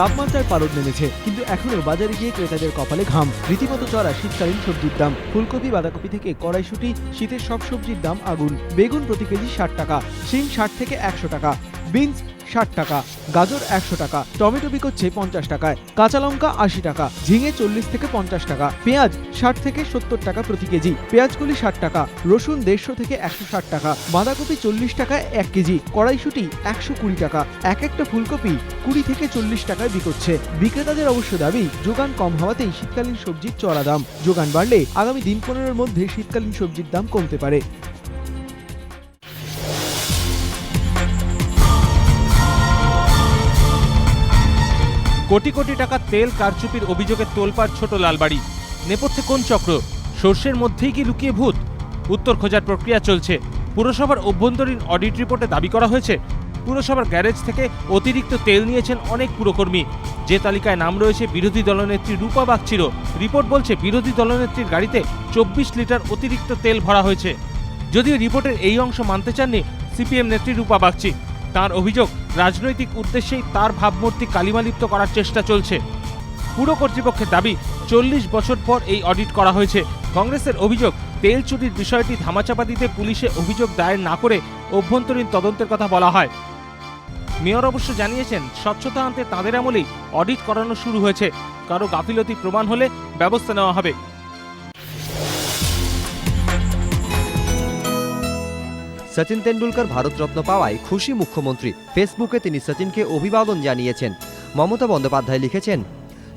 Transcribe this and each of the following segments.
তাপমাত্রার পারদ নেমেছে, কিন্তু এখনও বাজারে গিয়ে ক্রেতাদের কপালে ঘাম। রীতিমতো চড়া শীতকালীন সবজির দাম। ফুলকপি, বাঁধাকপি থেকে কড়াইশুটি, শীতের সব সবজির দাম আগুন। বেগুন প্রতি কেজি ষাট টাকা, শিম ষাট থেকে একশো টাকা, বিনস ষাট টাকা, গাজর একশো টাকা, টমেটো বিকোচ্ছে পঞ্চাশ টাকায়, কাঁচা লঙ্কা আশি টাকা, ঝিঙে চল্লিশ থেকে পঞ্চাশ টাকা, পেঁয়াজ ষাট থেকে সত্তর টাকা প্রতি কেজি, পেঁয়াজগুলি ষাট টাকা, রসুন দেড়শো থেকে একশো ষাট টাকা, বাঁধাকপি চল্লিশ টাকায় এক কেজি, কড়াইশুটি একশো কুড়ি টাকা, এক একটা ফুলকপি কুড়ি থেকে চল্লিশ টাকায় বিকোচ্ছে। বিক্রেতাদের অবশ্য দাবি, যোগান কম হওয়াতেই শীতকালীন সবজির চড়া দাম। যোগান বাড়লে আগামী দিন পনেরোর মধ্যে শীতকালীন সবজির দাম কমতে পারে। কোটি কোটি টাকা তেল কারচুপির অভিযোগে তোলপাড় ছোট লালবাড়ি। নেপথ্যে কোন চক্র? সর্ষের মধ্যেই কি লুকিয়ে ভূত? উত্তর খোঁজার প্রক্রিয়া চলছে। পুরসভার অভ্যন্তরীণ অডিট রিপোর্টে দাবি করা হয়েছে, পুরসভার গ্যারেজ থেকে অতিরিক্ত তেল নিয়েছেন অনেক পুরকর্মী। যে তালিকায় নাম রয়েছে বিরোধী দলনেত্রী রূপা বাগচির, রিপোর্ট বলছে বিরোধী দলনেত্রীর গাড়িতে চব্বিশ লিটার অতিরিক্ত তেল ভরা হয়েছে। যদিও রিপোর্টের এই অংশ মানতে চাননি সিপিএম নেত্রী রূপা বাগচি। তার অভিযোগ, রাজনৈতিক উদ্দেশ্যেই তার ভাবমূর্তি কালিমালিপ্ত করার চেষ্টা চলছে। পুরো কর্তৃপক্ষের দাবি, চল্লিশ বছর পর এই অডিট করা হয়েছে। কংগ্রেসের অভিযোগ, তেল চুরির বিষয়টি ধামাচাপা দিতে পুলিশে অভিযোগ দায়ের না করে অভ্যন্তরীণ তদন্তের কথা বলা হয়। মেয়র অবশ্য জানিয়েছেন, স্বচ্ছতা আনতে তাদের আমলেই অডিট করানো শুরু হয়েছে। কারও গাফিলতি প্রমাণ হলে ব্যবস্থা নেওয়া হবে। সচিন তেন্ডুলকর ভারতরত্ন পাওয়ায় খুশি মুখ্যমন্ত্রী। ফেসবুকে তিনি সচিনকে অভিবাদন জানিয়েছেন। মমতা বন্দ্যোপাধ্যায় লিখেছেন,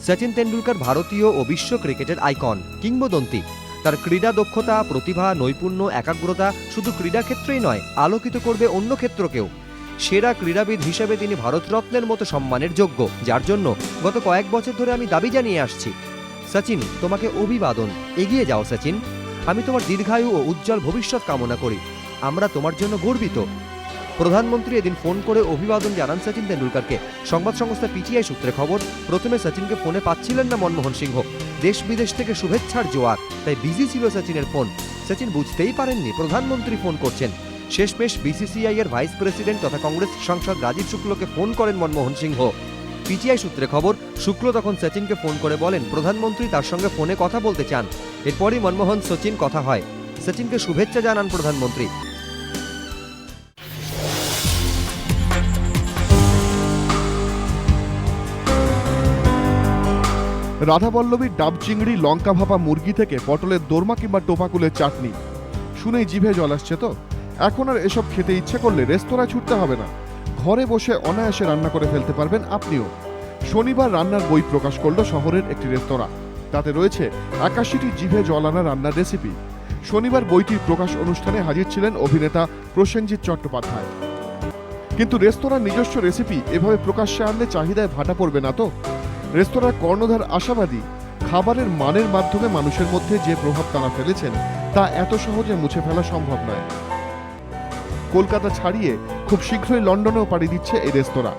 সচিন তেন্ডুলকর ভারতীয় ও বিশ্ব ক্রিকেটের আইকন, কিংবদন্তি। তার ক্রীড়া দক্ষতা, প্রতিভা, নৈপুণ্য, একাগ্রতা শুধু ক্রীড়া ক্ষেত্রেই নয়, আলোকিত করবে অন্য ক্ষেত্রকেও। সেরা ক্রীড়াবিদ হিসেবে তিনি ভারতরত্নের মতো সম্মানের যোগ্য। যার জন্য গত কয়েক বছর ধরে আমি দাবি জানিয়ে আসছি। সচিন, তোমাকে অভিবাদন। এগিয়ে যাও সচিন। আমি তোমার দীর্ঘায়ু ও উজ্জ্বল ভবিষ্যৎ কামনা করি। আমরা তোমার জন্য গর্বিত। প্রধানমন্ত্রী এদিন ফোন করে অভিবাদন জানান সচিন তেন্ডুলকরকে। সংবাদ সংস্থা পিটিআই সূত্রে খবর, প্রথমে সচিনকে ফোনে পাচ্ছিলেন না মনমোহন সিংহ। দেশ বিদেশ থেকে শুভেচ্ছার জোয়ার, তাই বিজি ছিল সচিনের ফোন। সচিন বুঝতেই পারেননি, প্রধানমন্ত্রী ফোন করছেন। শেষমেশ বিসিসিআই এর ভাইস প্রেসিডেন্ট তথা কংগ্রেস সাংসদ রাজীব শুক্লকে ফোন করেন মনমোহন সিংহ। পিটিআই সূত্রে খবর, শুক্ল তখন সচিনকে ফোন করে বলেন, প্রধানমন্ত্রী তার সঙ্গে ফোনে কথা বলতে চান। এরপরই মনমোহন, সচিন কথা হয়। সচিনকে শুভেচ্ছা জানান প্রধানমন্ত্রী। রাধাবল্লভীর ডাব চিংড়ি, লঙ্কা ভাপা মুরগি থেকে পটলের দোরমা কিংবা টোপাকুলের চাটনি। শুনেই জিভে জল আসছে তো। এখন আর এসব খেতে ইচ্ছে করলে রেস্তোরাঁ ছুটতে হবে না। ঘরে বসে অনায়াসে রান্না করে ফেলতে পারবেন আপনিও। শনিবার রান্নার বই প্রকাশ করল শহরের একটি রেস্তোরাঁ। তাতে রয়েছে একাশিটি জিভে জল আনা রান্নার রেসিপি শনিবার বইটির প্রকাশ অনুষ্ঠানে হাজির ছিলেন অভিনেতা প্রসেনজিৎ চট্টোপাধ্যায়। কিন্তু রেস্তোরাঁর নিজস্ব রেসিপি এভাবে প্রকাশ্যে আনলে চাহিদায় ভাটা পড়বে না তো? রেস্তোরাঁর কর্ণধার আশাবাদী খাবারের মানের মাধ্যমে মানুষের মধ্যে যে প্রভাব তারা ফেলেছেন, তা এত সহজে মুছে ফেলা সম্ভব নয়। কলকাতা ছাড়িয়ে খুব শীঘ্রই লন্ডনেও পাড়ি দিচ্ছে এই রেস্তোরাঁ।